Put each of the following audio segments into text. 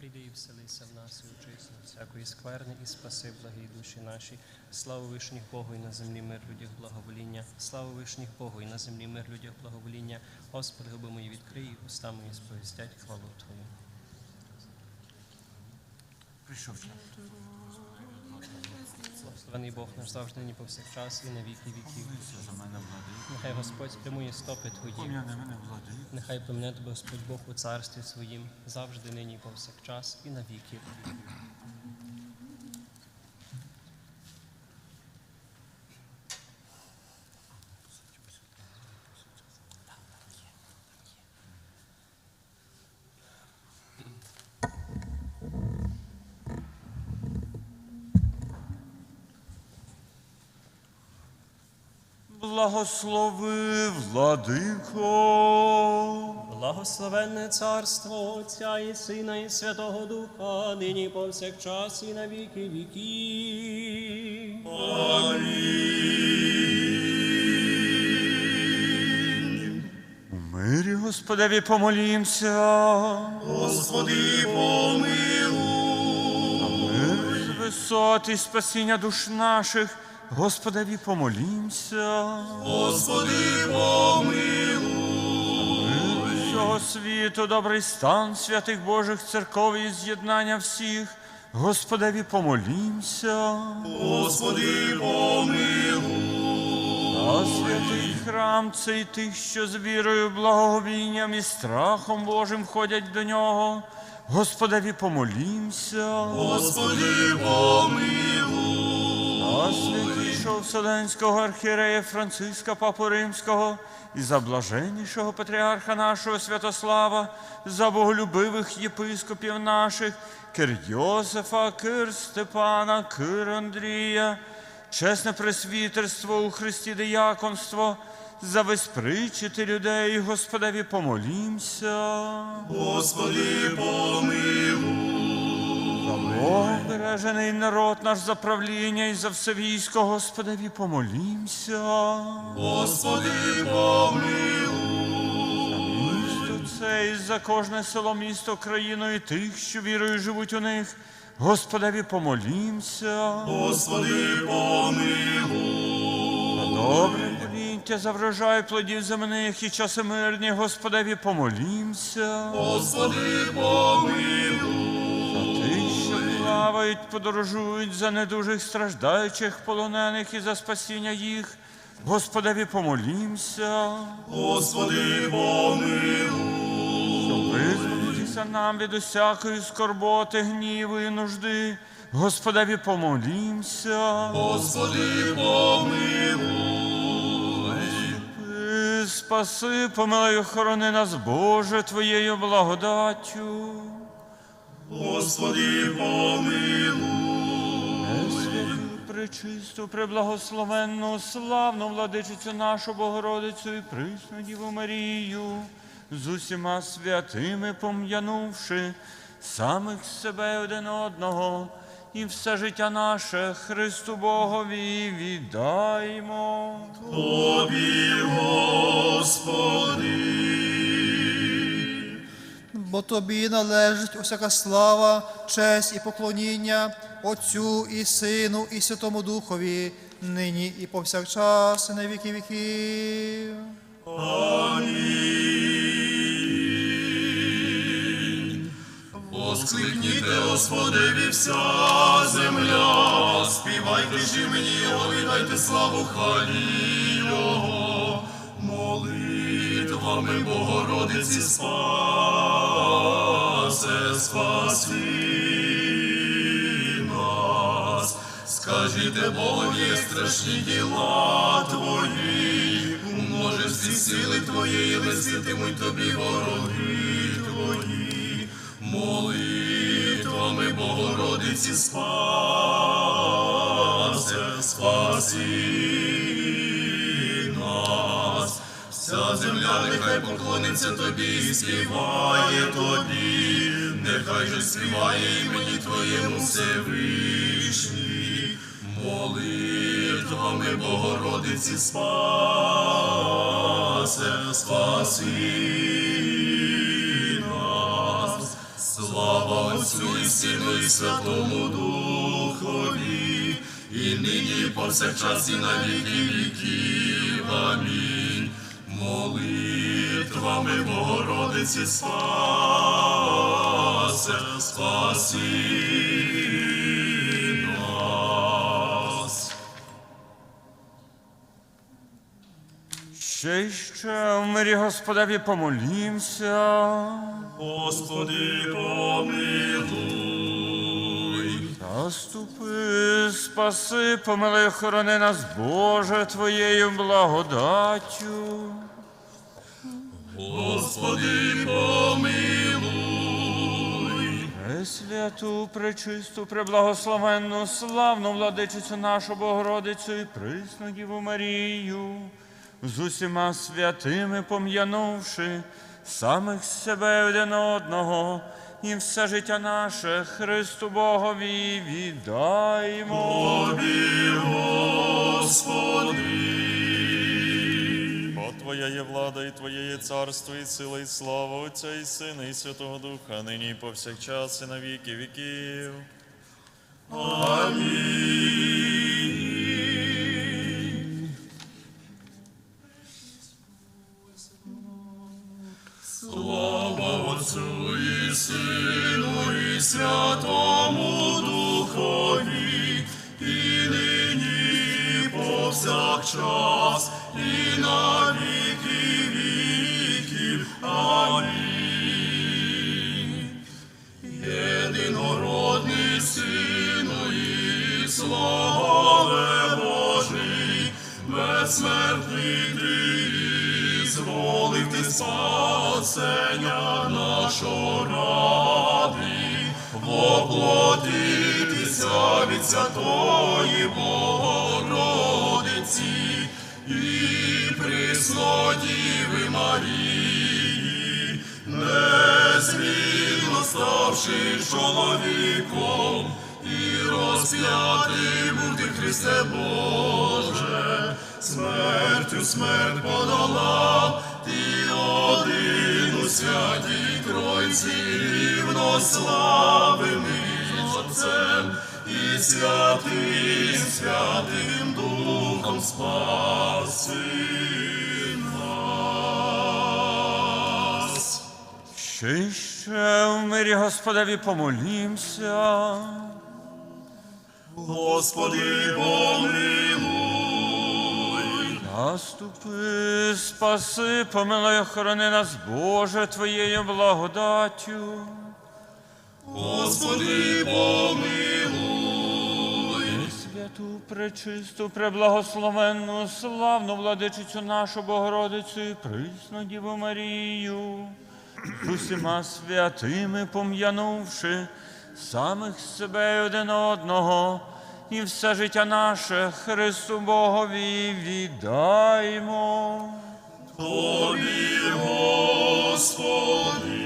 Прийди і вселися в нас і очисти всякої скверни, і спаси благі душі наші. Слава вишніх Богу, і на землі мир людях благовоління. Слава вишніх Богу, і на землі мир людях благовоління. Господи, губи мої відкрий, уста мої сповістять хвалу Твою. Прийшов час. Благословений Бог наш завжди, ні повсякчас, і на віки віків. Нехай Господь прямує стопи Твої. Нехай помне тебе Господь Бог у царстві своїм, завжди нині повсякчас, і на віки. Благослови, владико. Благословенне царство Отця і Сина, і Святого Духа, нині повсякчас, і на віки віків. У мирі Господеві помолімся. Господи, помилуй, Мир з висот спасіння душ наших. Господеві помолімся. Господи, помилуй, всього світу, добрий стан святих Божих церков і з'єднання всіх. Господеві помолімся. Господи, помилуй, А святий храм цей тих, що з вірою, благоговінням і страхом Божим ходять до нього. Господеві помолімся. Господи, помилуй, А святішого Вселенського архієрея Франциска Папу Римського і за блаженнішого патріарха нашого Святослава, за боголюбивих єпископів наших, Кир Йосифа, Кир Степана, Кир Андрія, чесне пресвітерство у Христі дияконство, за весь причити людей, Господеві помолімся. Господи, помилуй, Бог бережений народ наш за правління і за все військо, Господеві помолімся. Господи, помилуй, це і за кожне село, місто, країну і тих, що вірою живуть у них. Господеві помолімся. Господи, помилуй, Добре поліття за врожай плодів земних і часи мирні, Господеві помолімся. Господи, помилуй, плавають, подорожують за недужих страждаючих, полонених і за спасіння їх. Господеві помолімся. Господи, помилуй, визволитися нам від усякої скорботи, гніву і нужди. Господеві помолімся. Господи, помилуй, Ти Спаси, помилуй, охорони нас, Боже, Твоєю благодаттю. Господи, помилуй, пречисту, преблагословенну, славну владичицю нашу Богородицю і присну Діву Марію, з усіма святими пом'янувши самих себе один одного, і все життя наше Христу Богові віддаймо. Тобі, Господи. Бо тобі належить усяка слава, честь і поклоніння Отцю і Сину, і Святому Духові, нині і повсякчас, і на віки віків. Воскликніте, Господеві, вся земля, співайте ж Його, віддайте славу хвалі молитвами Богородиці спасе, спаси нас. Скажіть Богові страшні діла Твої, у множестві сили Твоєї виситимуть тобі вороги Твої, молитвами Богородиці спасе, спаси Вся земля нехай поклониться тобі і співає тобі, нехай же співає імені Твоєму Всевишній, молитвами Богородиці спасе, спаси нас, слава Отцю і Сину і Святому Духові, і нині, і повсякчас, і на віки віків. Амінь. Молитвами Богородиці спасе, спаси нас. Ще й ще в мирі Господеві помолімся. Господи, помилуй. Заступи, спаси, помилуй, охорони нас, Боже, Твоєю благодаттю. Господи, помилуй. Пресвяту, пречисту, преблагословенну, славну владичицю нашу Богородицю і присну Діву Марію, з усіма святими пом'янувши самих себе один одного, і все життя наше Христу Богові віддаймо. Тобі, Господи. Твоя є влада, і Твоє є царство, і сила, і слава Отця і Сина, і Святого Духа, нині і повсякчас, і на віки віків. Амінь. Слава Отцю і Сину і Святому Духові, і нині, і повсякчас, і на віки від святої Богородиці і приснодіви Марії, незмінно ставши чоловіком, і розп'ятий був ти Христе Боже, смертю смерть подолав, ти один у святій Тройці рівно славимий Отцем і святим, святим Духом спаси нас. Ще ще в мирі Господеві помолімся. Господи, помилуй. Наступи, спаси, помилуй, охорони нас, Боже, Твоєю благодаттю. Господи, помилуй. Святу, пречисту, преблагословенну, славну владичицю нашу Богородицю і присну Діву Марію, усіма святими пом'янувши самих себе один одного, і все життя наше Христу Богові віддаймо. Тобі, Господи.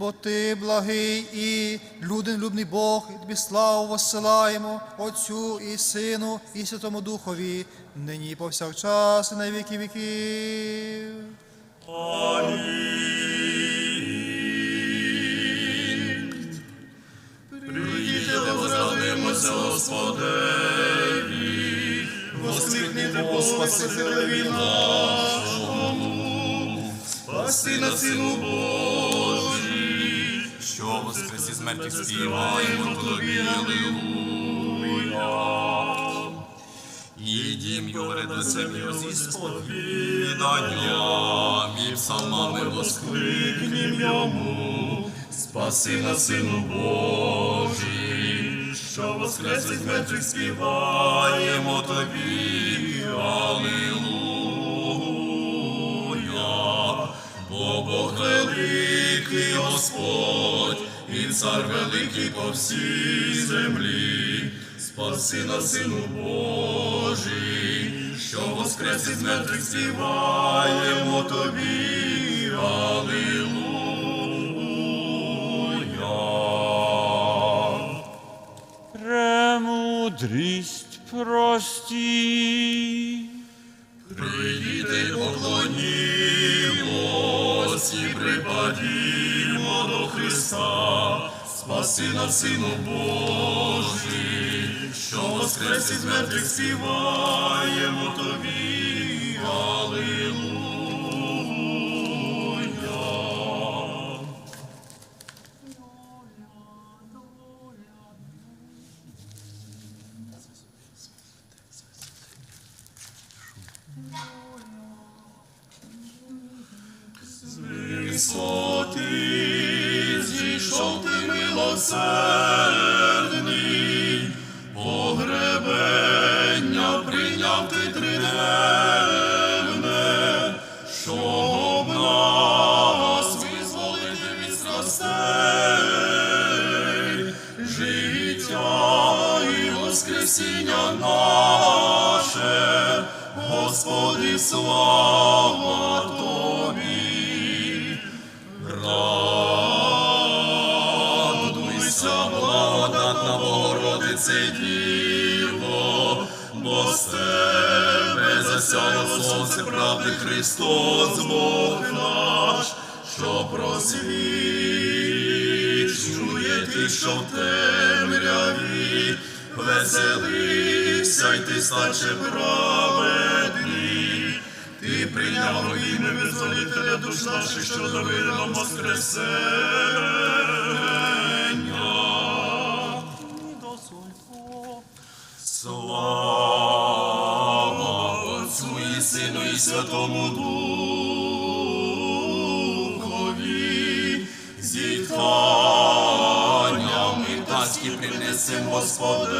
Бо ти благий і людин-любний Бог, і тобі славу воссилаємо Отцю і Сину, і Святому Духові, нині повсякчас, і на віки віків. Прийдіть, возрадимося, Господеві, воскликніть по Спасителеві нашому, спаси на Сину Божий, що воскрес із мертвих співаємо Тобі, Аллилуйя. Їдім його перед його зі сповіданням і псалмами воскликнім йому, спаси на Сину Божий, що воскрес із мертвих співаємо Тобі, великий Господь, і цар великий по всій землі, спаси на Сину Божий, що воскрес із мертвих співаємо Тобі, Аллилуйя. Премудрість прості. Прийдіте, поклонімось і припадімо до Христа, спаси нас, Сину Божий, що воскрес із мертвих співаємо тобі. Алілуя. Милосердний, погребення прийняв ти тридневне, щоб нас визволити від життя і воскресіння Господи, слава Тобі. Засяяло сонце правди Христос Бог наш, що просвічує ти, що в темряві, веселися, й ти старше праведний. Ти прийняв ім'я визволителя душ наших, що довели нам воскресення. Святому Духові, зітханням і таски принесем Господеві,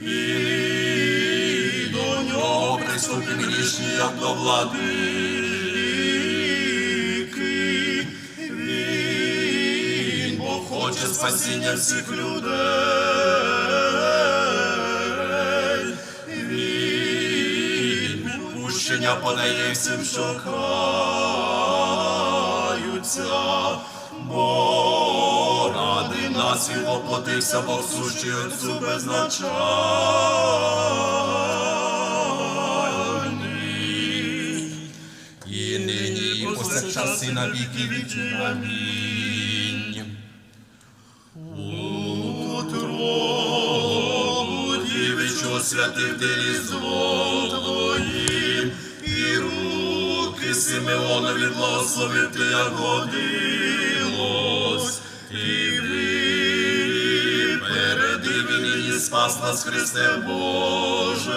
і до нього приступим грішні, як до владики. Він, бо хоче спасіння всіх людей. Відпущення подає всім, що каються. Бо ради нас він воплотився, Бог сущий Отцю безначальний. І нині, і повсякчас, і на віки вічні. Амінь. Утробу дівичу святив ти різдво Твоїм, і Симеонові благословити, як годилось, і ви переди він і спас нас, Христе Боже.